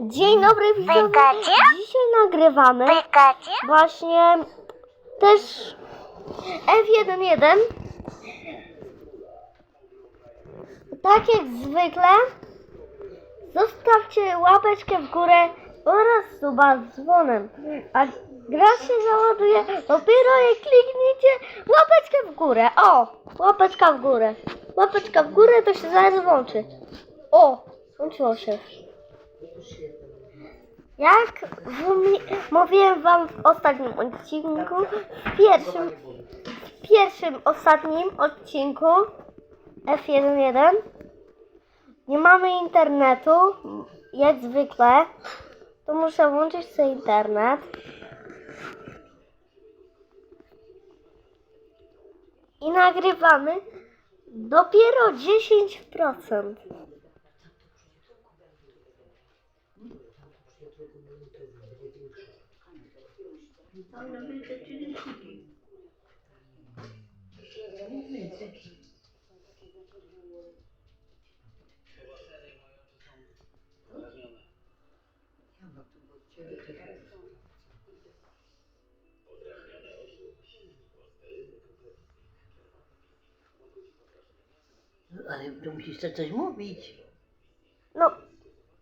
Dzień dobry widzowie. Pykacie? Dzisiaj nagrywamy Pykacie? właśnie też F11. Tak jak zwykle zostawcie łapeczkę w górę oraz suba z dzwonem. A gra się załaduje dopiero jak klikniecie łapeczkę w górę. O, łapeczka w górę. Łapeczka w górę to się zaraz włączy. O, włączyło się. Jak mówiłem wam w ostatnim odcinku, w pierwszym, w pierwszym ostatnim odcinku F11 nie mamy internetu, jak zwykle, to muszę włączyć sobie internet. I nagrywamy dopiero 10%. No, ale to musisz to coś mówić. No,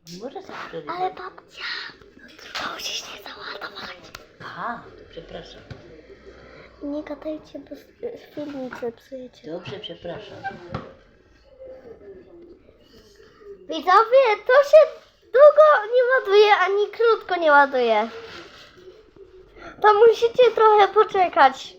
Tak przerywać. ale babcia, to musisz nie załadować. Aha, to przepraszam. Nie gadajcie, bo filmik zepsujecie. Dobrze, przepraszam. Widzowie, to się długo nie ładuje, ani krótko nie ładuje. To musicie trochę poczekać.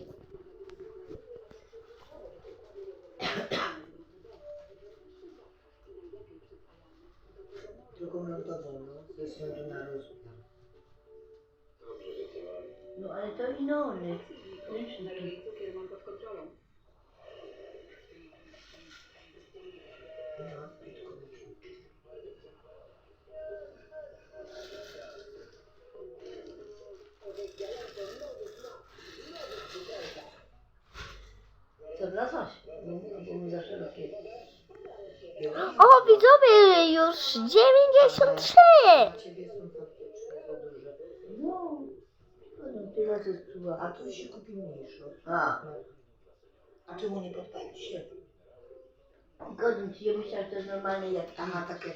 Względu na rozmiar. No ale to inny. Co wlazłaś? No, bo mi za szerokie. Widzowie, już 93! Dla ciebie są faktyczne za duże. No, no tyle co A tu się kupi mniejsze. A, A czemu nie podpalić się? godzin ci, ja myślałam, że to jest normalnie jak Aha, takie.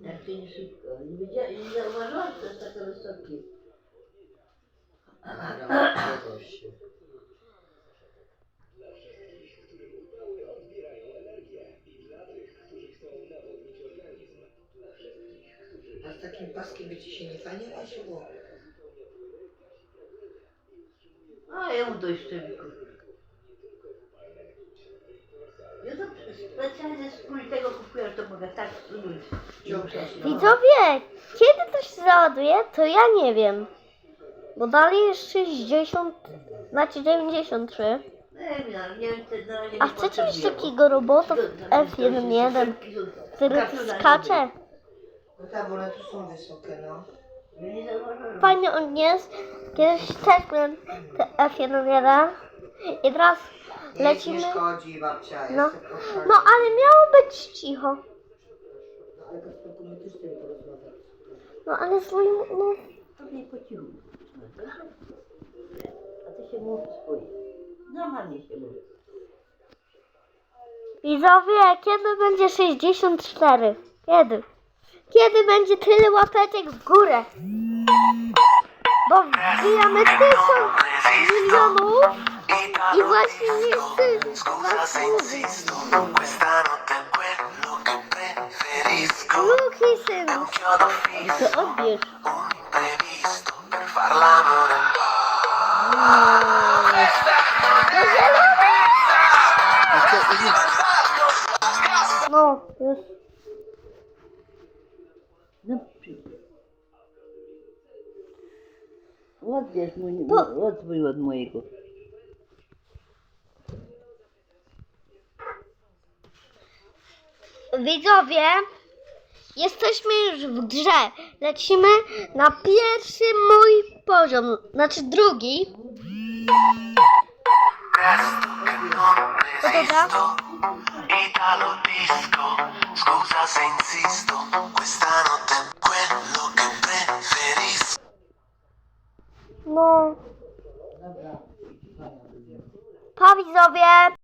Jak to nie szybko. Nie, zauważyłam, że to jest takie wysokie. się. A z takim paskiem by ci się nie pasiło? A ja mu dość szczebiku. Ja to specjalnie z tego kupuję, że to mogę tak spróbować. Widzowie, kiedy to się załaduje, to ja nie wiem. Bo dalej jest 60, znaczy 93. Nie wiem, nie wiem, co na razie A nie chcecie mieć takiego robota w Zgoda, F11, który nie skacze? No tak, bo one tu są wysokie, no. Fajnie on jest. Kiedyś też miałem te F11 i teraz Nic lecimy. nie szkodzi, babcia. No. tylko. No ale miało być cicho. No, ale to spokój my też tym porozmawiać. No ale swoim, no. Sobie po cichu. A ty się mów swój. Normalnie się mówi. Widzowie, kiedy będzie 64? Kiedy? Kiedy będzie tyle łapeczek w górę? Bo wbijamy tysiąc milionów i właśnie preferisco. Luki syn. To odbierz. No, już. Przyjdź. Odbierz mój, Bo- odbój od mojego. Widzowie, jesteśmy już w grze. Lecimy na pierwszy mój poziom, znaczy drugi. Italo disco, scusa se insisto, questa widzowie!